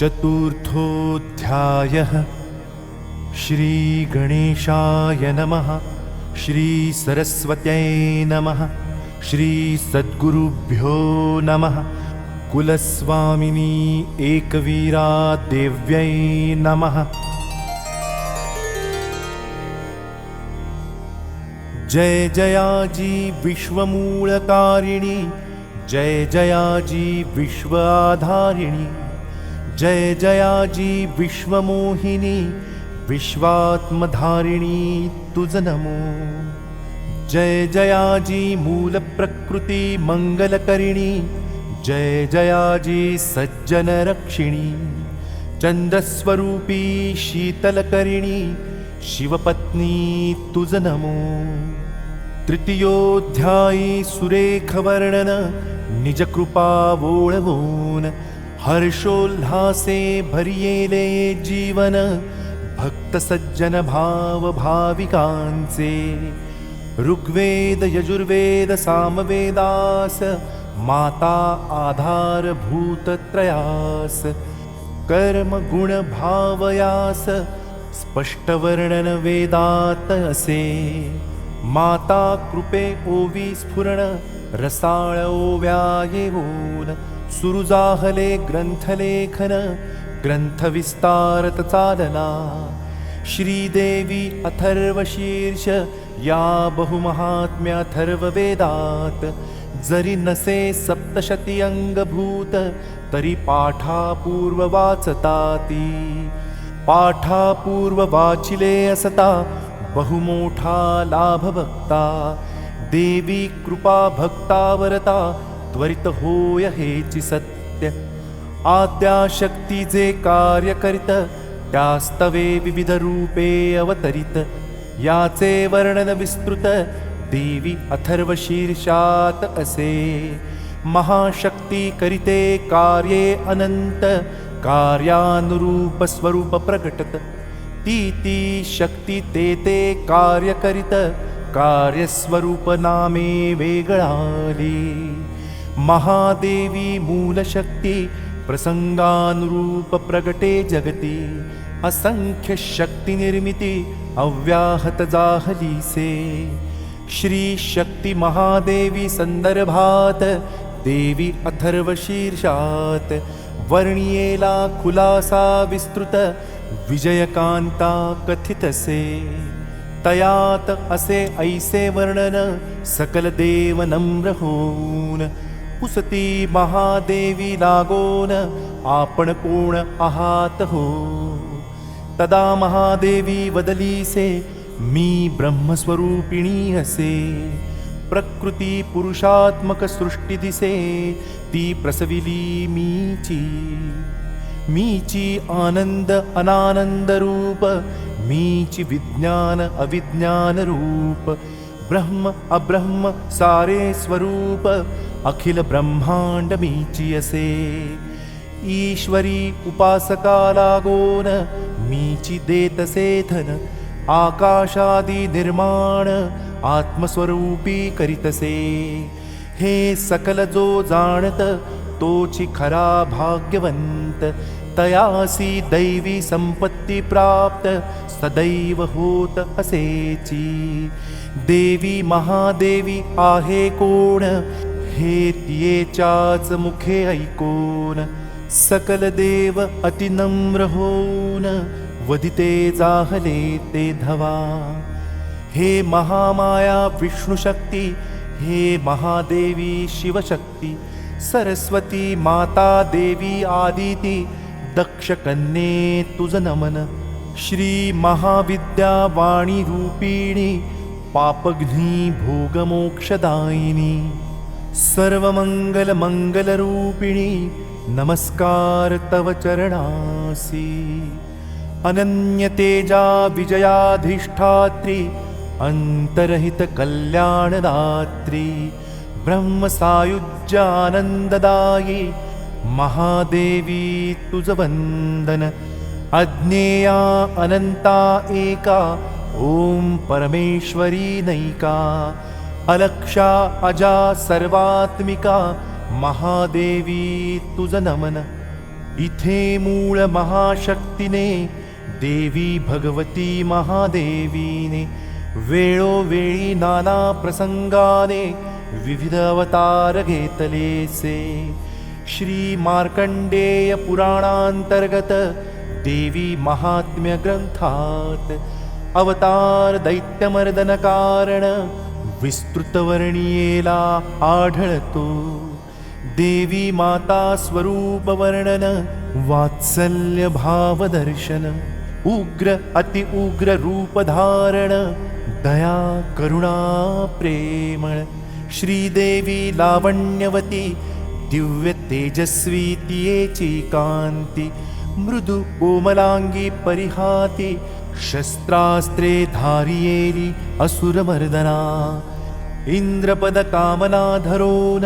चतुर्थोऽध्यायः श्रीगणेशाय नमः श्रीसरस्वत्यै नमः श्रीसद्गुरुभ्यो नमः कुलस्वामिनी एकवीरा देव्यै नमः। जय जयाजी विश्वमूलकारिणी जय जयाजी विश्व आधारिणी जय जयाजी विश्वमोहिनी विश्वात्मधारिणी तुज नमो जय जयाजी मूलप्रकृति मङ्गलकरिणी जय जयाजी सज्जनरक्षिणी चन्द्रस्वरूपी शीतलकरिणी शिवपत्नी तुज नमो तृतीयोऽध्यायी सुरेखवर्णन निजकृपावोळवोन हर्षोल्लासे भरियेले जीवन भक्तसज्जनभावभाविकांसे। ऋग्वेद यजुर्वेद सामवेदास माता आधारभूतत्रयास कर्मगुणभावयास स्पष्टवर्णनवेदात असे। माता कृपे ओवी स्फुरण रसाळ ओव्यायेवोन सुरुजाहले ग्रन्थलेखन ग्रन्थविस्तारत चालना श्रीदेवी अथर्वशीर्ष या बहुमहात्म्यथर्ववेदात् जरि नसे सप्तशती अङ्गभूत तरि पाठापूर्ववाचताति। पाठापूर्ववाचिले असता बहुमोठा लाभभक्ता। देवी कृपा भक्तावरता त्वरित होय हेची सत्य. आद्याशक्ती जे कार्य करीत त्यास्तवे विविधरूपे अवतरित. याचे वर्णन विस्तृत देवी अथर्वशीर्षात असे. महाशक्ती करिते कार्ये अनंत कार्यानुरूप स्वरूप प्रकटत ती ती शक्ती ते ते कार्य करीत कार्यस्वरूप नामे वेगळाली. महादेवी मूलशक्ती प्रसंगानुरूप प्रगटे जगती असंख्य शक्तिनिर्मिती अव्याहत जाहलीसे। श्री शक्ती महादेवी संदर्भात देवी अथर्वशीर्षात वर्णियेला खुलासा विस्तृत विजयकांता कथितसे। तयात असे ऐसे वर्णन सकल देव नम्र होऊन पुसती महादेवी आहात हो। तदा महादेवी वदलीसे मी ब्रह्मस्वरूपिणी असे प्रकृती पुरुषात्मक सृष्टी दिसे। ती प्रसविली मीची। मीची आनंद अनानंद रूप। मीची विज्ञान अविज्ञान रूप। ब्रह्म अब्रह्म सारे स्वरूप अखिल ब्रह्मांड मीची असे ईश्वरी उपासका लागोन मीची देतसे धन आकाशादी निर्माण आत्मस्वरूपी करीतसे। हे सकल जो जाणत तोची खरा भाग्यवंत तयासी दैवी संपत्ती प्राप्त सदैव होत असेची। देवी महादेवी आहे कोण? हे तियेच्याच मुखे ऐकोन सकल देव अतिनम्र होऊन वदिते जाहले ते धवा. हे महामाया विष्णुशक्ती हे महादेवी शिवशक्ती सरस्वती माता देवी आदिती दक्षकन्ये तुझ नमन. श्री महाविद्या वाणी रूपिणी पापघ्नी भोगमोक्षदायिनी. सर्वमङ्गलमङ्गलरूपिणी नमस्कार तव चरणासि। अनन्यतेजा विजयाधिष्ठात्री अन्तरहितकल्याणदात्री ब्रह्मसायुज्यानन्ददायि महादेवी तुज वन्दन अज्ञेया अनन्ता एका ॐ परमेश्वरी नैका अलक्षा अजा सर्वात्मिका महादेवी तुज नमन इथे मूळ महाशक्तीने देवी भगवती महादेवीने वेळोवेळी नाना प्रसंगाने विविध अवतार घेतलेसे। श्री मार्कंडेय पुराणांतर्गत देवी महात्म्य ग्रंथात अवतार दैत्यमर्दन कारण विस्तृतवर्णियेला आढळतो. देवी माता स्वरूप वर्णन वात्सल्य भावदर्शन उग्र अति उग्र रूप धारण दया करुणा प्रेमळ श्रीदेवी लावण्यवती दिव्य तेजस्वी तियेची कांती मृदु कोमलांगी परिहाती शस्त्रास्त्रे धारियेली असुरमर्दना इंद्रपद कामना धरोन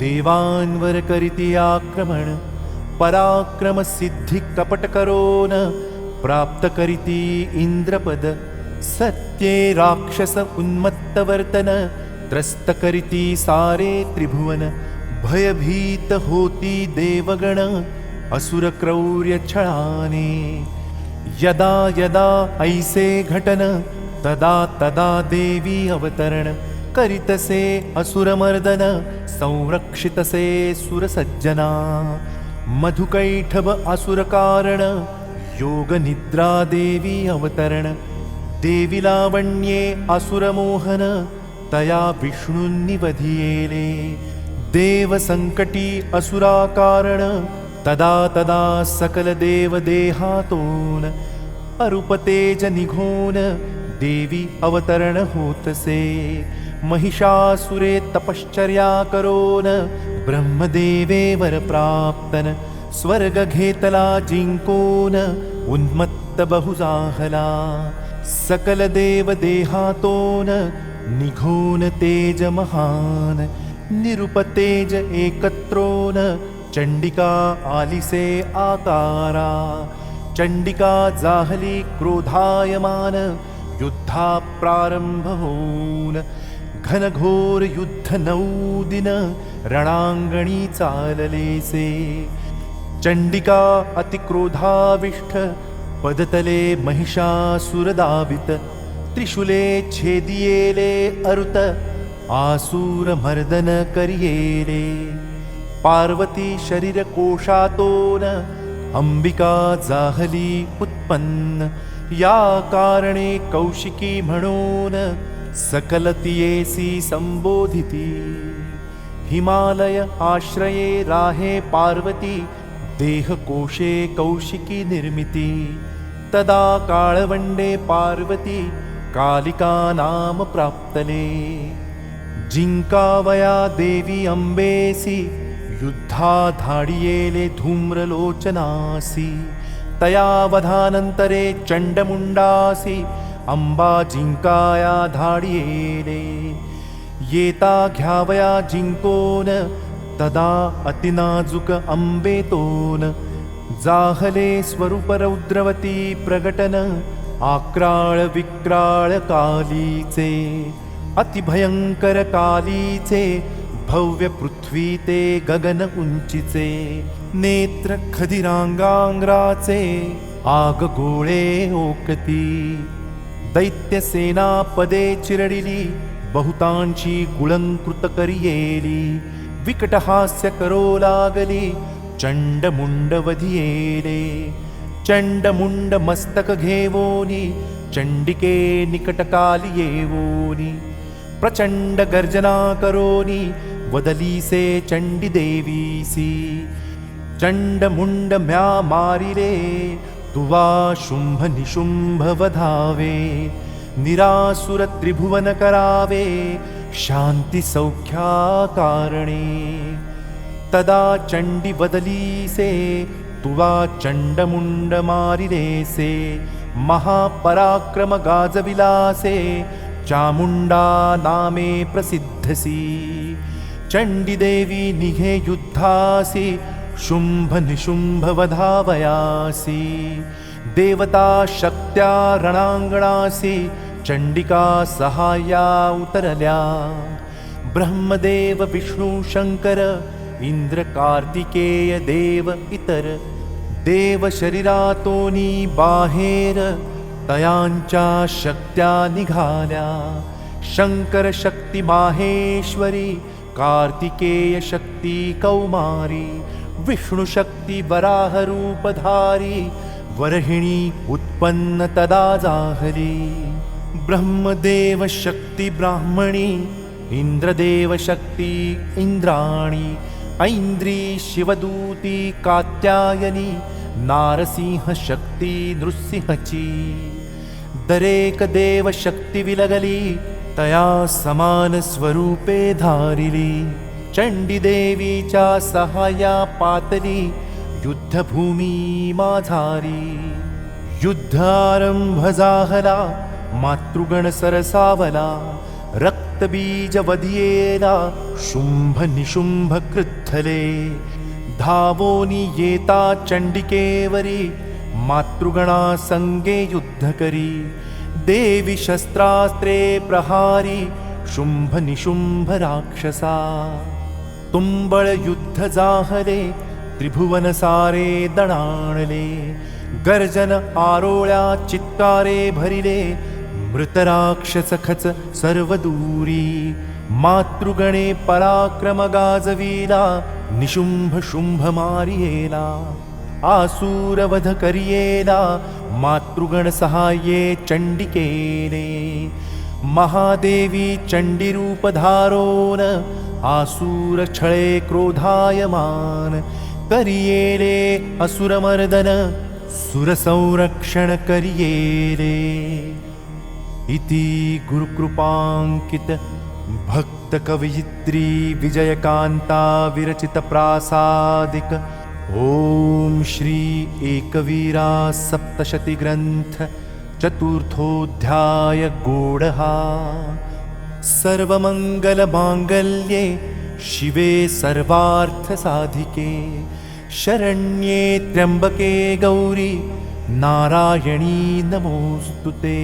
देवांवर करीती आक्रमण पराक्रम सिद्धी कपट करोन प्राप्त करीती इंद्रपद सत्ये राक्षस उन्मत्त वर्तन त्रस्त करीती सारे त्रिभुवन भयभीत होती देवगण असुर क्रौर्य छळाने यदा यदा ऐसे घटन तदा तदा देवी अवतरण करितसे असुरमर्दन संरक्षितसे सुरसज्जना। मधुकैठभ असुरकारण योगनिद्रा देवी अवतरण देवी लावण्ये असुरमोहन तया विष्णुन्निवधियेले। देवसङ्कटी असुराकारण तदा तदा सकलदेवदेहातोन अरुपतेज निघोन देवी अवतरण होतसे। महिषासुरे तपश्चर्या करोन ब्रह्मदेवे वर प्राप्तन स्वर्ग घेतला जिंकोन उन्मत्त बहुजाहला। सकल देव देहातोन निघोन तेज महान निरुपतेज एकत्रोन चंडिका आलिसे आकारा चंडिका जाहली क्रोधायमान युद्धा प्रारंभ होऊन घनघोर युद्ध नऊ दिन रणांगणी चाललेसे चंडिका अतिक्रोधाविष्ठ पदतले महिषासुरदावित त्रिशूले छेदियेले अरुत आसूरमर्दन करियेले। पार्वती शरीर कोशातोन अंबिका जाहली उत्पन्न। या कारणे कौशिकी म्हणून सकलतियेसी संबोधिती। हिमालय आश्रये राहे पार्वती देहकोशे कौशिकी निर्मिती। तदा काळवंडे पार्वती कालिका नाम प्राप्तले। जिंकावया देवी अंबेसी युद्धा धाडियेले धूम्रलोचनासी तया वधानन्तरे चण्डमुण्डासि अम्बा जिंकाया धाडियेले येता घ्यावया जिंकोन तदा अतिनाजुक अम्बेतोन जाहले स्वरूप रौद्रवती प्रगटन आक्राळ विक्राळ कालीचे अतिभयंकर कालीचे भव्य पृथ्वी ते गगन उंचीचे नेत्र खदिरांगांग्राचे आग गोळे ओकती। दैत्यसेना पदे चिरडिली बहुतांची गुळंकृत करियेली। विकटहास्य करो लागली चंडमुंड वधियेले चंडमुंड मस्तक घेवोनी चंडिके निकटकाली येवोनी प्रचंड गर्जना करोनी वदलीसे चंडी देवीसी चंडमुंड म्या मारिले तुवा शुंभ निशुंभ वधावे निरासुर त्रिभुवन करावे शांती सौख्या कारणे तदा चंडी बदलीसे तुवा चंडमुंड मारिलेसे महापराक्रम गाजविलासे चामुंडा नामे प्रसिद्धसी चण्डिदेवी निघे युद्धासि शुम्भ निशुम्भ वधावयासि देवता शक्त्या रणाङ्गणासि चण्डिका सहाया उतरल्या। ब्रह्मदेव विष्णु शङ्कर इन्द्र कार्तिकेय देव इतर। देवशरीरातोनी बाहेर तयांच्या शक्त्या निघाल्या। शंकर शक्ती माहेश्वरी कार्तिकेय शक्ती कौमारी विष्णु शक्ती वराह रूपधारी वरहिणी उत्पन्न तदा जाहली ब्रह्मदेव शक्ती ब्राह्मणी इन्द्रदेव शक्ती इन्द्राणी ऐन्द्री शिवदूती कात्यायनी नारसिंह शक्ती नृसिंहची। दरेक देव शक्ती विलगली तया समान स्वरूपे धारिली चण्डीदेवीच्या सहाय्या पातली। युद्धभूमी माझारी युद्धारंभ जाहला। मातृगण सरसावला। रक्तबीज वधियेला। शुंभ निशुंभ कृत्थले। धावोनी येता चंडिकेवरी मातृगणा संगे युद्ध करी देवी शस्त्रास्त्रे प्रहारी शुंभ निशुंभ राक्षसा। तुंबळ युद्ध जाहले त्रिभुवन सारे दणाणले गर्जन आरोळ्या चित्कारे भरिले। मृतराक्षसखच खच सर्व दूरी मातृगणे पराक्रम गाजविला। निशुंभ शुंभ मारियेला। आसूरवध करियेला मातृगण सहाय्ये चण्डिकेले महादेवी चण्डीरूप धारोन आसूर छळे क्रोधायमान। करियेले असुरमर्दन सुरसंरक्षण करियेले इति गुरुकृपाङ्कित भक्तकवयित्री विजयकान्ता विरचितप्रासादिक ॐ श्री एकवीरा सप्तशतिग्रन्थ चतुर्थोऽध्याय गोढः सर्वमङ्गलमाङ्गल्ये शिवे सर्वार्थसाधिके शरण्ये त्र्यम्बके गौरी नारायणी नमोऽस्तु ते